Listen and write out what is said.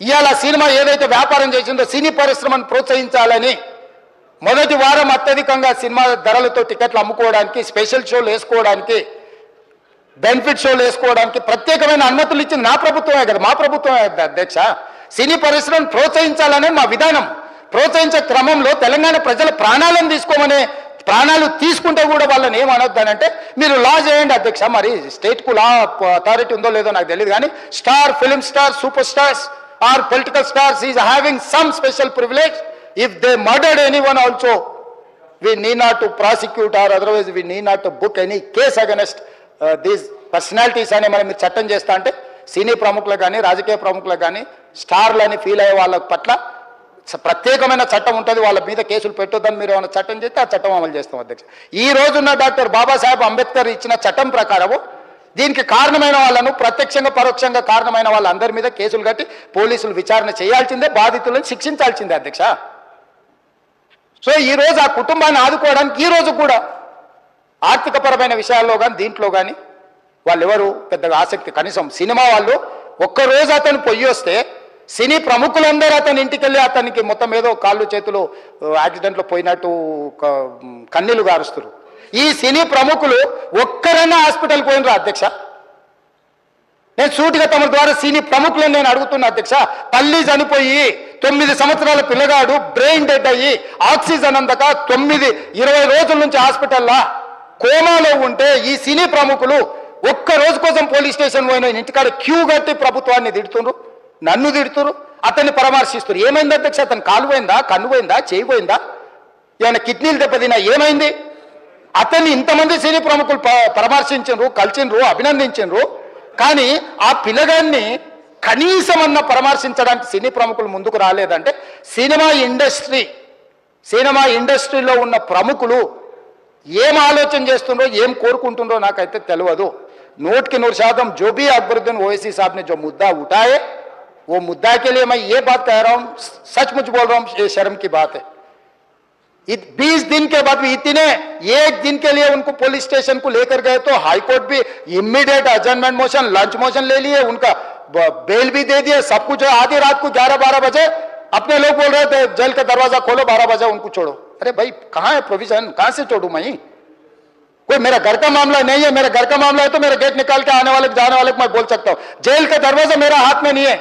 ఇవాళ సినిమా ఏదైతే వ్యాపారం చేసిందో సినీ పరిశ్రమను ప్రోత్సహించాలని మొదటి వారం అత్యధికంగా సినిమా ధరలతో టికెట్లు అమ్ముకోవడానికి స్పెషల్ షోలు వేసుకోవడానికి బెనిఫిట్ షోలు వేసుకోవడానికి ప్రత్యేకమైన అనుమతులు ఇచ్చింది నా ప్రభుత్వమే కదా మా ప్రభుత్వమే కదా అధ్యక్ష. సినీ పరిశ్రమను ప్రోత్సహించాలనే మా విధానం ప్రోత్సహించే క్రమంలో తెలంగాణ ప్రజల ప్రాణాలను తీసుకోమనే ప్రాణాలు తీసుకుంటే కూడా వాళ్ళని ఏమనొద్దానంటే మీరు లా చేయండి అధ్యక్ష మరి స్టేట్కు లా అథారిటీ ఉందో లేదో నాకు తెలియదు కానీ star film star super stars are political stars is having some special privilege. If they murdered any one also we need not to prosecute or otherwise we need not to book any case against uh, these అనే మనం మీరు చట్టం చేస్తా అంటే సినీ ప్రముఖులకు కానీ రాజకీయ ప్రముఖులకు కానీ స్టార్లని ఫీల్ అయ్యే వాళ్ళ పట్ల ప్రత్యేకమైన చట్టం ఉంటుంది. వాళ్ళ మీద కేసులు పెట్టొద్దని మీరు ఏమైనా చట్టం చేస్తే ఆ చట్టం అమలు చేస్తాం అధ్యక్ష. ఈ రోజున్న డాక్టర్ బాబాసాహెబ్ అంబేద్కర్ ఇచ్చిన చట్టం ప్రకారము దీనికి కారణమైన వాళ్ళను ప్రత్యక్షంగా పరోక్షంగా కారణమైన వాళ్ళందరి మీద కేసులు కట్టి పోలీసులు విచారణ చేయాల్సిందే బాధితులను శిక్షించాల్సిందే అధ్యక్ష. సో ఈ రోజు ఆ కుటుంబాన్ని ఆదుకోవడానికి ఈ రోజు కూడా ఆర్థికపరమైన విషయాల్లో కానీ దీంట్లో కానీ వాళ్ళు ఎవరు పెద్దగా ఆసక్తి కనీసం సినిమా వాళ్ళు ఒక్కరోజు అతను పొయ్యి వస్తే సినీ ప్రముఖులందరూ అతని ఇంటికి వెళ్ళి అతనికి మొత్తం ఏదో కాళ్ళు చేతులు యాక్సిడెంట్లో పోయినట్టు కన్నీలు గారుస్తారు ఈ సినీ ప్రముఖులు ఒక్కరైనా హాస్పిటల్ పోయినరా అధ్యక్ష. నేను సూటిగా తమ ద్వారా సినీ ప్రముఖులను నేను అడుగుతున్నా అధ్యక్ష. తల్లి చనిపోయి తొమ్మిది సంవత్సరాల పిల్లగాడు బ్రెయిన్ డెడ్ అయ్యి ఆక్సిజన్ అందక తొమ్మిది ఇరవై రోజుల నుంచి హాస్పిటల్లా కోమాలో ఉంటే ఈ సినీ ప్రముఖులు ఒక్క రోజు కోసం పోలీస్ స్టేషన్ పోయిన ఇంటికాడ క్యూ కట్టి ప్రభుత్వాన్ని తిడుతుండ్రు. నన్ను తిడుతురు అతన్ని పరామర్శిస్తారు ఏమైంది అధ్యక్ష? అతను కాలు పోయిందా? కన్ను పోయిందా? ఏమైనా కిడ్నీలు దెబ్బతిన్నా? ఏమైంది? అతన్ని ఇంతమంది సినీ ప్రముఖులు ప- పరామర్శించరు కలిసిండ్రు అభినందించిండ్రు కానీ ఆ పిల్లగాన్ని కనీసం అన్న పరామర్శించడానికి సినీ ప్రముఖులు ముందుకు రాలేదంటే సినిమా ఇండస్ట్రీ సినిమా ఇండస్ట్రీలో ఉన్న ప్రముఖులు ఏం ఆలోచన చేస్తుండ్రో ఏం కోరుకుంటుండ్రో నాకైతే తెలియదు नोट के नूर शादम जो भी अकबरुद्दीन ओवैसी साहब ने जो मुद्दा उठाए वो मुद्दा के लिए मैं ये बात कह रहा हूं सचमुच बोल रहा हूं ये शर्म की बात है बीस दिन के बाद भी इतने, एक दिन के लिए उनको पुलिस स्टेशन को लेकर गए तो हाईकोर्ट भी immediate adjournment motion lunch motion ले लिए, उनका बेल भी दे दिए, सब कुछ। आधी रात को ग्यारह बारह बजे अपने लोग बोल रहे थे, जेल का दरवाज़ा खोलो, बारह बजे उनको छोड़ो। अरे भाई, कहाँ है प्रोविज़न कहाँ से छोड़ू मैं कोई मेरा घर का मामला नहीं है, मेरा घर का मामला है तो मेरा गेट निकाल के आने वाले, जाने वाले को मैं बोल सकता हूँ। जेल का दरवाज़ा मेरा हाथ में नहीं है।